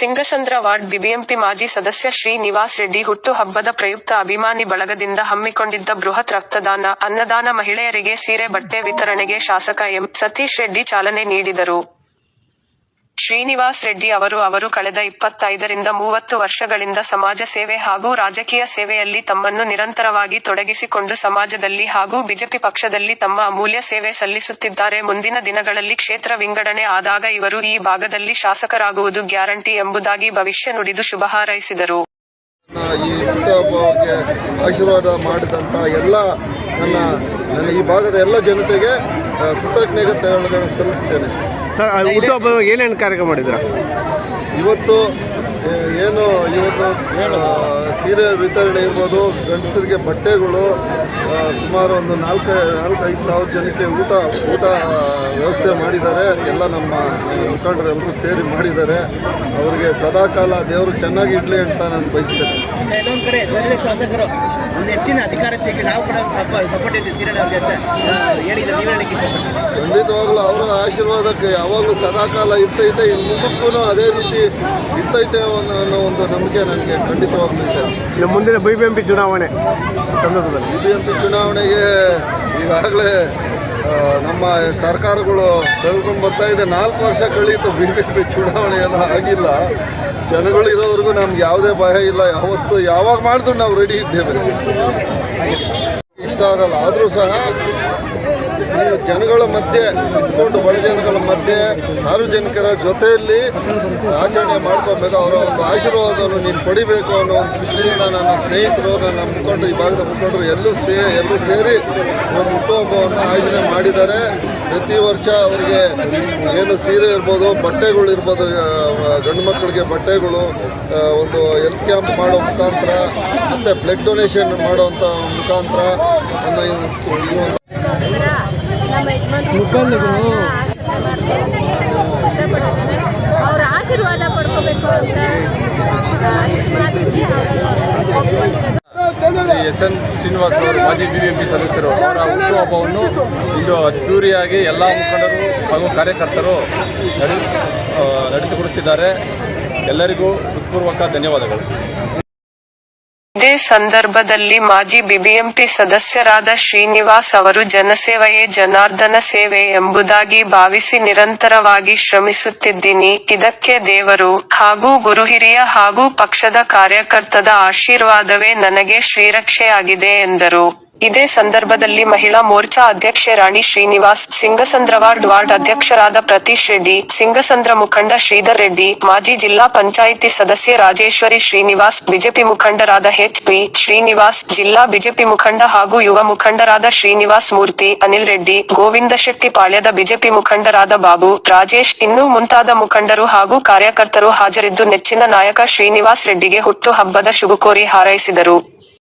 Singasandra ward BBMP ಮಾಜಿ ಸದಸ್ಯ ಶ್ರೀನಿವಾಸ್ ರೆಡ್ಡಿ ಹುಟ್ಟು ಹಬ್ಬದ ಪ್ರಯುಕ್ತ ಅಭಿಮಾನಿ ಬಳಗದಿಂದ ಹಮ್ಮಿಕೊಂಡಿದ್ದ ಬೃಹತ್ ರಕ್ತದಾನ, ಅನ್ನದಾನ ಮಹಿಳೆಯರಿಗೆ ಸೀರೆ, ಬಟ್ಟೆ ವಿತರಣೆಗೆ ಶಾಸಕ ಎಂ ಸತೀಶ್ ರೆಡ್ಡಿ ಚಾಲನೆ ನೀಡಿದರು. ಶ್ರೀನಿವಾಸ್ ರೆಡ್ಡಿ ಅವರು ಅವರು ಕಳೆದ ಇಪ್ಪತ್ತೈದರಿಂದ ಮೂವತ್ತು ವರ್ಷಗಳಿಂದ ಸಮಾಜ ಸೇವೆ ಹಾಗೂ ರಾಜಕೀಯ ಸೇವೆಯಲ್ಲಿ ತಮ್ಮನ್ನು ನಿರಂತರವಾಗಿ ತೊಡಗಿಸಿಕೊಂಡು ಸಮಾಜದಲ್ಲಿ ಹಾಗೂ ಬಿಜೆಪಿ ಪಕ್ಷದಲ್ಲಿ ತಮ್ಮ ಅಮೂಲ್ಯ ಸೇವೆ ಸಲ್ಲಿಸುತ್ತಿದ್ದಾರೆ. ಮುಂದಿನ ದಿನಗಳಲ್ಲಿ ಕ್ಷೇತ್ರ ವಿಂಗಡಣೆ ಆದಾಗ ಇವರು ಈ ಭಾಗದಲ್ಲಿ ಶಾಸಕರಾಗುವುದು ಗ್ಯಾರಂಟಿ ಎಂಬುದಾಗಿ ಭವಿಷ್ಯ ನುಡಿದು ಶುಭ ಹಾರೈಸಿದರು. ಈ ಹುಟ್ಟುಹಬ್ಬಕ್ಕೆ ಆಶೀರ್ವಾದ ಮಾಡಿದಂಥ ಎಲ್ಲ ನನ್ನ ಈ ಭಾಗದ ಎಲ್ಲ ಜನತೆಗೆ ಕೃತಜ್ಞತೆಗಳನ್ನು ಸಲ್ಲಿಸ್ತೇನೆ. ಸರ್ ಹುಟ್ಟುಹಬ್ಬ ಏನೇನು ಕಾರ್ಯಕ್ರಮ ಮಾಡಿದ್ರ ಇವತ್ತು ಏನು ಇವತ್ತು ಸೀರೆ ವಿತರಣೆ ಇರ್ಬೋದು ಗಂಡಸರಿಗೆ ಬಟ್ಟೆಗಳು ಸುಮಾರು ಒಂದು ನಾಲ್ಕು ನಾಲ್ಕು ಐದು ಸಾವಿರ ಜನಕ್ಕೆ ಊಟ ಊಟ ವ್ಯವಸ್ಥೆ ಮಾಡಿದ್ದಾರೆ. ಎಲ್ಲ ನಮ್ಮ ಮುಖಂಡರು ಎಲ್ಲರೂ ಸೇರಿ ಮಾಡಿದ್ದಾರೆ. ಅವರಿಗೆ ಸದಾಕಾಲ ದೇವರು ಚೆನ್ನಾಗಿ ಇಡಲಿ ಅಂತ ನಾನು ಬಯಸ್ತೇನೆ. ಇನ್ನೊಂದು ಕಡೆ ಶಾಸಕರು ಒಂದು ಹೆಚ್ಚಿನ ಅಧಿಕಾರ ಸಿಗಲಿ ನಾವು ಕೂಡ ಸಪೋರ್ಟ್ ಇದ್ದೀವಿ ಸೀರೆ ಅವ್ರಿಗೆ ಅಂತ ಆ, ಹೇಳಿದ್ರು ನೀವು ಹೇಳಲಿಕ್ಕೆ ಖಂಡಿತವಾಗ್ಲೂ ಅವರ ಆಶೀರ್ವಾದಕ್ಕೆ ಯಾವಾಗಲೂ ಸದಾಕಾಲ ಇರ್ತೈತೆ ಇನ್ನು ಮುಂದಕ್ಕೂ ಅದೇ ರೀತಿ ಇರ್ತೈತೆ ಅನ್ನೋ ಒಂದು ನಂಬಿಕೆ ನನಗೆ ಖಂಡಿತವಾಗ್ಲೂ ಇದೆ. ಇನ್ನು ಮುಂದಿನ ಬಿ ಬಿ ಎಂ ಪಿ ಚುನಾವಣೆ ಸಂದರ್ಭದಲ್ಲಿ. ಬಿ ಬಿ ಎಂ ಪಿ ಚುನಾವಣೆಗೆ ಈಗಾಗಲೇ ನಮ್ಮ ಸರ್ಕಾರಗಳು ಕಳ್ಕೊಂಡು ಬರ್ತಾ ಇದೆ. ನಾಲ್ಕು ವರ್ಷ ಕಳೀತು ಬಿ ಬಿ ಎಂ ಪಿ ಚುನಾವಣೆ ಏನೂ ಆಗಿಲ್ಲ. ಜನಗಳು ಇರೋವರೆಗೂ ನಮ್ಗೆ ಯಾವುದೇ ಭಯ ಇಲ್ಲ. ಯಾವತ್ತು ಯಾವಾಗ ಮಾಡಿದ್ರು ನಾವು ರೆಡಿ ಇದ್ದೇವೆ. ಇಷ್ಟ ಆಗಲ್ಲ. ಆದರೂ ಸಹ ನೀವು ಜನಗಳ ಮಧ್ಯೆ ಇದ್ಕೊಂಡು ಬಡ ಜನಗಳ ಮಧ್ಯೆ ಸಾರ್ವಜನಿಕರ ಜೊತೆಯಲ್ಲಿ ಆಚರಣೆ ಮಾಡ್ಕೋಬೇಕು. ಅವರ ಒಂದು ಆಶೀರ್ವಾದವನ್ನು ನೀನು ಪಡಿಬೇಕು ಅನ್ನೋ ಒಂದು ಖುಷಿಯಿಂದ ನನ್ನ ಸ್ನೇಹಿತರು, ನನ್ನ ಮುಖಂಡರು, ಈ ಭಾಗದ ಮುಖಂಡರು ಎಲ್ಲೂ ಸೇ, ಎಲ್ಲೂ ಸೇರಿ ಒಂದು ಹುಟ್ಟುಹಬ್ಬವನ್ನು ಆಯೋಜನೆ ಮಾಡಿದ್ದಾರೆ. ಪ್ರತಿ ವರ್ಷ ಅವರಿಗೆ ಏನು ಸೀರೆ ಇರ್ಬೋದು, ಬಟ್ಟೆಗಳು ಇರ್ಬೋದು ಗಂಡು ಮಕ್ಕಳಿಗೆ ಬಟ್ಟೆಗಳು ಒಂದು ಹೆಲ್ತ್ ಕ್ಯಾಂಪ್ ಮಾಡೋ ಮುಖಾಂತರ, ಮತ್ತು ಬ್ಲಡ್ ಡೊನೇಷನ್ ಮಾಡೋವಂಥ ಮುಖಾಂತರ ಒಂದು- ನಮ್ಮ ಅವ್ರ ಆಶೀರ್ವಾದ ಪಡ್ಕೋಬೇಕು ಅಂತ ಎಸ್ ಎನ್ ಶ್ರೀನಿವಾಸ್ ಅವರು ಮಾಜಿ ಬಿ ಬಿ ಸದಸ್ಯರು ಅವರ ಹುಟ್ಟುಹಬ್ಬವನ್ನು ಇಂದು ಅದ್ದೂರಿಯಾಗಿ ಎಲ್ಲ ಮುಖಂಡರು ಹಾಗೂ ಕಾರ್ಯಕರ್ತರು ನಡೆಸಿಕೊಡುತ್ತಿದ್ದಾರೆ. ಎಲ್ಲರಿಗೂ ಹೃತ್ಪೂರ್ವಕ ಧನ್ಯವಾದಗಳು. ಇದೇ ಸಂದರ್ಭದಲ್ಲಿ ಮಾಜಿ ಬಿಬಿಎಂಪಿ ಸದಸ್ಯರಾದ ಶ್ರೀನಿವಾಸ್ ಅವರು ಜನಸೇವೆಯೇ ಜನಾರ್ದನ ಸೇವೆ ಎಂಬುದಾಗಿ ಭಾವಿಸಿ ನಿರಂತರವಾಗಿ ಶ್ರಮಿಸುತ್ತಿದ್ದೀನಿ. ಇದಕ್ಕೆ ದೇವರು ಹಾಗೂ ಗುರುಹಿರಿಯ ಹಾಗೂ ಪಕ್ಷದ ಕಾರ್ಯಕರ್ತದ ಆಶೀರ್ವಾದವೇ ನನಗೆ ಶ್ರೀರಕ್ಷೆಯಾಗಿದೆ ಎಂದರು. ಇದೇ ಸಂದರ್ಭದಲ್ಲಿ ಮಹಿಳಾ ಮೋರ್ಚಾ ಅಧ್ಯಕ್ಷೆ ರಾಣಿ ಶ್ರೀನಿವಾಸ್, ಸಿಂಗಸಂದ್ರ ವಾರ್ಡ್ ವಾರ್ಡ್ ಅಧ್ಯಕ್ಷರಾದ ಪ್ರತೀಶ್ ರೆಡ್ಡಿ, ಸಿಂಗಸಂದ್ರ ಮುಖಂಡ ಶ್ರೀಧರ್ ರೆಡ್ಡಿ, ಮಾಜಿ ಜಿಲ್ಲಾ ಪಂಚಾಯಿತಿ ಸದಸ್ಯೆ ರಾಜೇಶ್ವರಿ ಶ್ರೀನಿವಾಸ್, ಬಿಜೆಪಿ ಮುಖಂಡರಾದ ಎಚ್ ಪಿ ಶ್ರೀನಿವಾಸ್, ಜಿಲ್ಲಾ ಬಿಜೆಪಿ ಮುಖಂಡ ಹಾಗೂ ಯುವ ಮುಖಂಡರಾದ ಶ್ರೀನಿವಾಸ್ ಮೂರ್ತಿ, ಅನಿಲ್ ರೆಡ್ಡಿ, ಗೋವಿಂದ ಶೆಟ್ಟಿ ಪಾಳ್ಯದ ಬಿಜೆಪಿ ಮುಖಂಡರಾದ ಬಾಬು, ರಾಜೇಶ್ ಇನ್ನೂ ಮುಂತಾದ ಮುಖಂಡರು ಹಾಗೂ ಕಾರ್ಯಕರ್ತರು ಹಾಜರಿದ್ದು ನೆಚ್ಚಿನ ನಾಯಕ ಶ್ರೀನಿವಾಸ್ ರೆಡ್ಡಿಗೆ ಹುಟ್ಟು ಹಬ್ಬದ ಶುಭಕೋರಿ ಹಾರೈಸಿದರು.